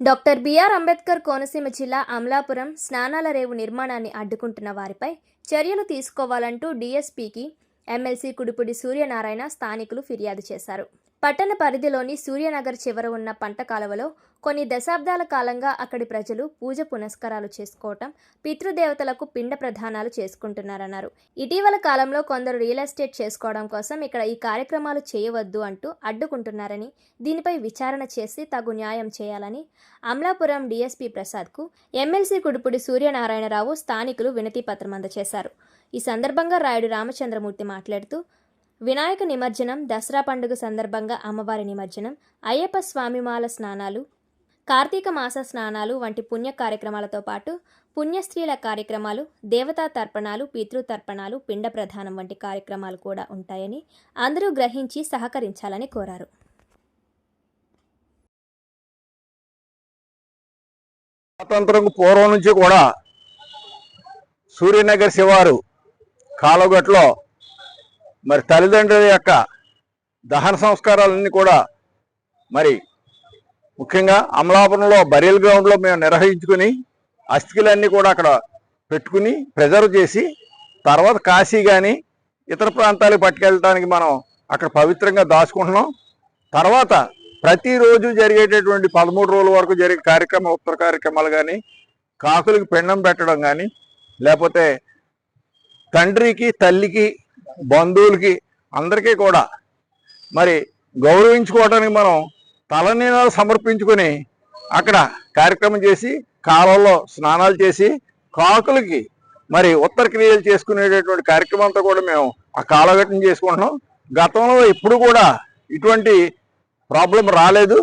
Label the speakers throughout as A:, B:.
A: Doctor BR Ambedkar Konaseema జిల్లా అమలాపురం స్నానాల రేవు నిర్మాణాన్ని అడ్డుకుంటున్న వారిపై చర్యలు తీసుకోవాలంటూ డీఎస్పీకి ఎమ్మెల్సీ కుడిపుడి సూర్యనారాయణ స్థానికులు ఫిర్యాదు చేశారు. పట్టణ పరిధిలోని సూర్యనగర్ చివర ఉన్న పంట కాలువలో కొన్ని దశాబ్దాల కాలంగా అక్కడి ప్రజలు పూజ పునస్కారాలు చేసుకోవటం పితృదేవతలకు పిండ ప్రధానాలు చేసుకుంటున్నారన్నారు. ఇటీవల కాలంలో కొందరు రియల్ ఎస్టేట్ చేసుకోవడం కోసం ఇక్కడ ఈ కార్యక్రమాలు చేయవద్దు అంటూ అడ్డుకుంటున్నారని దీనిపై విచారణ చేసి తగు న్యాయం చేయాలని అమలాపురం డీఎస్పీ ప్రసాద్కు ఎమ్మెల్సీ కుడుపుడి సూర్యనారాయణరావు స్థానికులు వినతి పత్రం అందజేశారు. ఈ సందర్భంగా రాయుడు రామచంద్రమూర్తి మాట్లాడుతూ వినాయక నిమజ్జనం దసరా పండుగ సందర్భంగా అమ్మవారి నిమజ్జనం అయ్యప్ప స్వామిమాల స్నానాలు కార్తీక మాస స్నానాలు వంటి పుణ్య కార్యక్రమాలతో పాటు పుణ్యస్త్రీల కార్యక్రమాలు దేవతా తర్పణాలు పితృతర్పణాలు పిండ ప్రధానం వంటి కార్యక్రమాలు కూడా ఉంటాయని అందరూ గ్రహించి సహకరించాలని కోరారు.
B: స్వాతంత్రం పూర్వం నుంచి కూడా సూర్యనగర్ శివారు కాలుగట్లో మరి తల్లిదండ్రుల యొక్క దహన సంస్కారాలన్నీ కూడా మరి ముఖ్యంగా అమలాపురంలో బరియల్ గ్రౌండ్లో మేము నిర్వహించుకుని అస్థికలన్నీ కూడా అక్కడ పెట్టుకుని ప్రిజర్వ్ చేసి తర్వాత కాశీ కానీ ఇతర ప్రాంతాలకు పట్టుకెళ్ళడానికి మనం అక్కడ పవిత్రంగా దాచుకుంటున్నాం. తర్వాత ప్రతిరోజు జరిగేటటువంటి పదమూడు రోజుల వరకు జరిగే కార్యక్రమం ఉత్తర కార్యక్రమాలు కానీ కాకులకి పెండం పెట్టడం కానీ లేకపోతే తండ్రికి తల్లికి బంధువులకి అందరికీ కూడా. మరి గౌరవించుకోవడానికి మనం తలనీనాలు సమర్పించుకొని అక్కడ కార్యక్రమం చేసి కాలంలో స్నానాలు చేసి కాకులకి మరి ఉత్తర క్రియలు చేసుకునేటటువంటి కార్యక్రమం అంతా కూడా మేము ఆ కాలఘట్టం చేసుకుంటున్నాం. గతంలో ఇప్పుడు కూడా ఇటువంటి ప్రాబ్లం రాలేదు.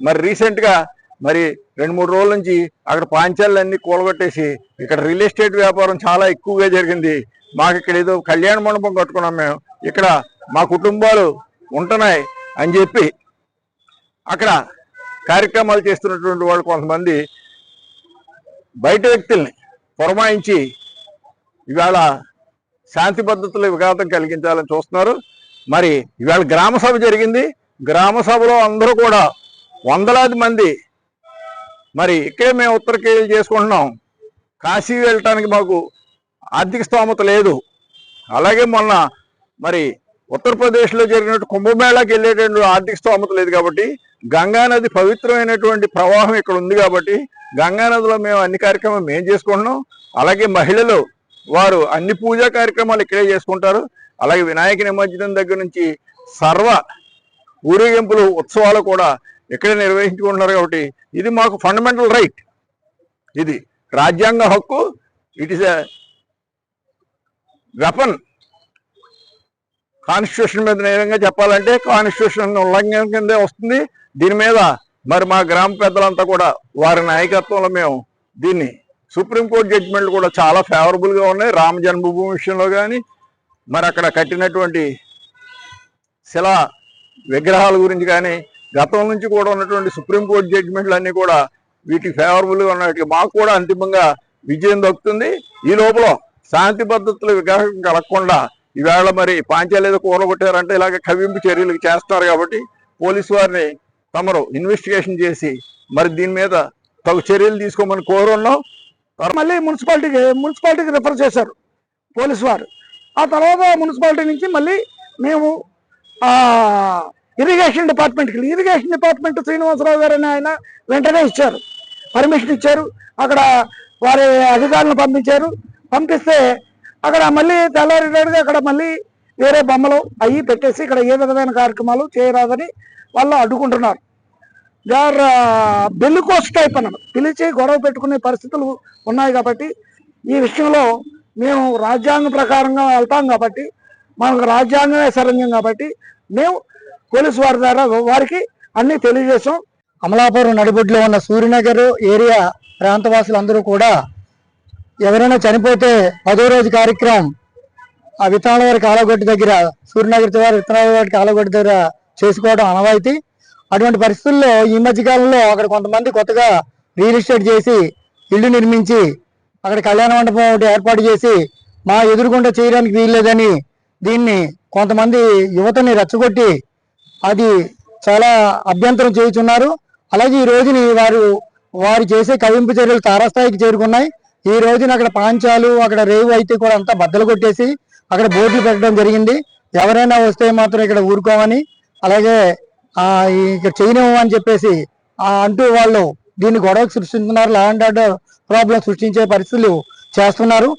B: మరి రీసెంట్గా మరి రెండు మూడు రోజుల నుంచి అక్కడ పాంచాలన్నీ కూలగొట్టేసి ఇక్కడ రియల్ ఎస్టేట్ వ్యాపారం చాలా ఎక్కువగా జరిగింది. మాకు ఇక్కడ ఏదో కళ్యాణ మండపం కట్టుకున్నాం మేము. ఇక్కడ మా కుటుంబాలు ఉంటున్నాయి అని చెప్పి అక్కడ కార్యక్రమాలు చేస్తున్నటువంటి వాళ్ళు కొంతమంది బయట వ్యక్తుల్ని పురమాయించి ఇవాళ శాంతి భద్రతలు విఘాతం కలిగించాలని చూస్తున్నారు. మరి ఇవాళ గ్రామ సభ జరిగింది. గ్రామ సభలో అందరూ కూడా వందలాది మంది మరి ఇక్కడే మేము ఉత్తరకేయలు చేసుకుంటున్నాం. కాశీ వెళ్ళటానికి మాకు ఆర్థిక స్తోమత లేదు. అలాగే మొన్న మరి ఉత్తరప్రదేశ్లో జరిగినట్టు కుంభమేళాకి వెళ్ళేటువంటి ఆర్థిక స్తోమత లేదు కాబట్టి గంగా నది పవిత్రమైనటువంటి ప్రవాహం ఇక్కడ ఉంది కాబట్టి గంగా నదిలో మేము అన్ని కార్యక్రమాలు మేము చేసుకుంటున్నాం. అలాగే మహిళలు వారు అన్ని పూజా కార్యక్రమాలు ఇక్కడే చేసుకుంటారు. అలాగే వినాయక నిమజ్జనం దగ్గర నుంచి సర్వ ఊరేగింపులు ఉత్సవాలు కూడా ఇక్కడే నిర్వహించుకుంటున్నారు కాబట్టి ఇది మాకు ఫండమెంటల్ రైట్ ఇది రాజ్యాంగ హక్కు it is a weapon constitution మీద నేరంగా చెప్పాలంటే కాన్స్టిట్యూషన్ ఉల్లంఘన కిందే వస్తుంది. దీని మీద మరి మా గ్రామ పెద్దలంతా కూడా వారి నాయకత్వంలో మేము దీన్ని సుప్రీంకోర్టు జడ్జిమెంట్లు కూడా చాలా ఫేవరబుల్గా ఉన్నాయి. రామ జన్మభూమి విషయంలో కానీ మరి అక్కడ కట్టినటువంటి శిలా విగ్రహాల గురించి కానీ గతం నుంచి కూడా ఉన్నటువంటి సుప్రీంకోర్టు జడ్జిమెంట్లు అన్నీ కూడా వీటికి ఫేవరబుల్గా ఉన్నట్టు మాకు కూడా అంతిమంగా విజయం దక్కుతుంది. ఈ లోపల శాంతి భద్రతలు విగ్రహం కలగకుండా ఈవేళ మరి పాంచాలు ఏదో కూరగొట్టారంటే ఇలాగ కవింపు చర్యలు చేస్తారు కాబట్టి పోలీసు వారిని తమరు ఇన్వెస్టిగేషన్ చేసి మరి దీని మీద తగు చర్యలు తీసుకోమని కోరున్నాం.
C: మళ్ళీ మున్సిపాలిటీకి మున్సిపాలిటీకి రిఫర్ చేశారు పోలీసు వారు. ఆ తర్వాత మున్సిపాలిటీ నుంచి మళ్ళీ మేము ఇరిగేషన్ డిపార్ట్మెంట్కి వెళ్ళి ఇరిగేషన్ డిపార్ట్మెంట్ శ్రీనివాసరావు గారు అని ఆయన వెంటనే ఇచ్చారు. పర్మిషన్ ఇచ్చారు. అక్కడ వారి అధికారులను పంపించారు. పంపిస్తే అక్కడ మళ్ళీ తెల్లారేటట్టుగా అక్కడ మళ్ళీ వేరే బొమ్మలు అవి పెట్టేసి ఇక్కడ ఏ విధమైన కార్యక్రమాలు చేయరాదని వాళ్ళు అడ్డుకుంటున్నారు. దే ఆర్ కోస్ట్ టైప్ అన్నమాట పిలిచి గొడవ పెట్టుకునే పరిస్థితులు ఉన్నాయి కాబట్టి ఈ విషయంలో మేము రాజ్యాంగ ప్రకారంగా వెళ్తాం కాబట్టి మనకు రాజ్యాంగమే సరంజం కాబట్టి మేము పోలీసు వారి ద్వారా వారికి అన్ని తెలియజేశాం.
D: అమలాపురం నడిబొడ్లో ఉన్న సూర్యనగర్ ఏరియా ప్రాంతవాసులందరూ కూడా ఎవరైనా చనిపోతే పదో రోజు కార్యక్రమం ఆ విత్తనాల వారి కాలగొట్టు దగ్గర సూర్యనగర్ వారి విత్తనాల వారి కాలగొట్టు దగ్గర చేసుకోవడం అనవాయితీ అటువంటి పరిస్థితుల్లో ఈ మధ్య కాలంలో అక్కడ కొంతమంది కొత్తగా రియల్ ఎస్టేట్ చేసి ఇల్లు నిర్మించి అక్కడ కళ్యాణ మండపం ఒకటి ఏర్పాటు చేసి మా ఎదురుగుండా చేయడానికి వీల్లేదని దీన్ని కొంతమంది యువతని రెచ్చగొట్టి అది చాలా అభ్యంతరం చేయుచున్నారు. అలాగే ఈ రోజుని వారు వారు చేసే కవింపు చర్యలు తారాస్థాయికి చేరుకున్నాయి. ఈ రోజున అక్కడ పాంచాలు అక్కడ రేవు అయితే కూడా అంతా బద్దలు కొట్టేసి అక్కడ బోర్డులు పెట్టడం జరిగింది. ఎవరైనా వస్తే మాత్రం ఇక్కడ ఊరుకోమని అలాగే ఇక్కడ చేయనివ్వమని అని చెప్పేసి అంటూ వాళ్ళు దీన్ని గొడవ సృష్టిస్తున్నారు. లా అండ్ ఆర్డర్ ప్రాబ్లం సృష్టించే పరిస్థితులు చేస్తున్నారు.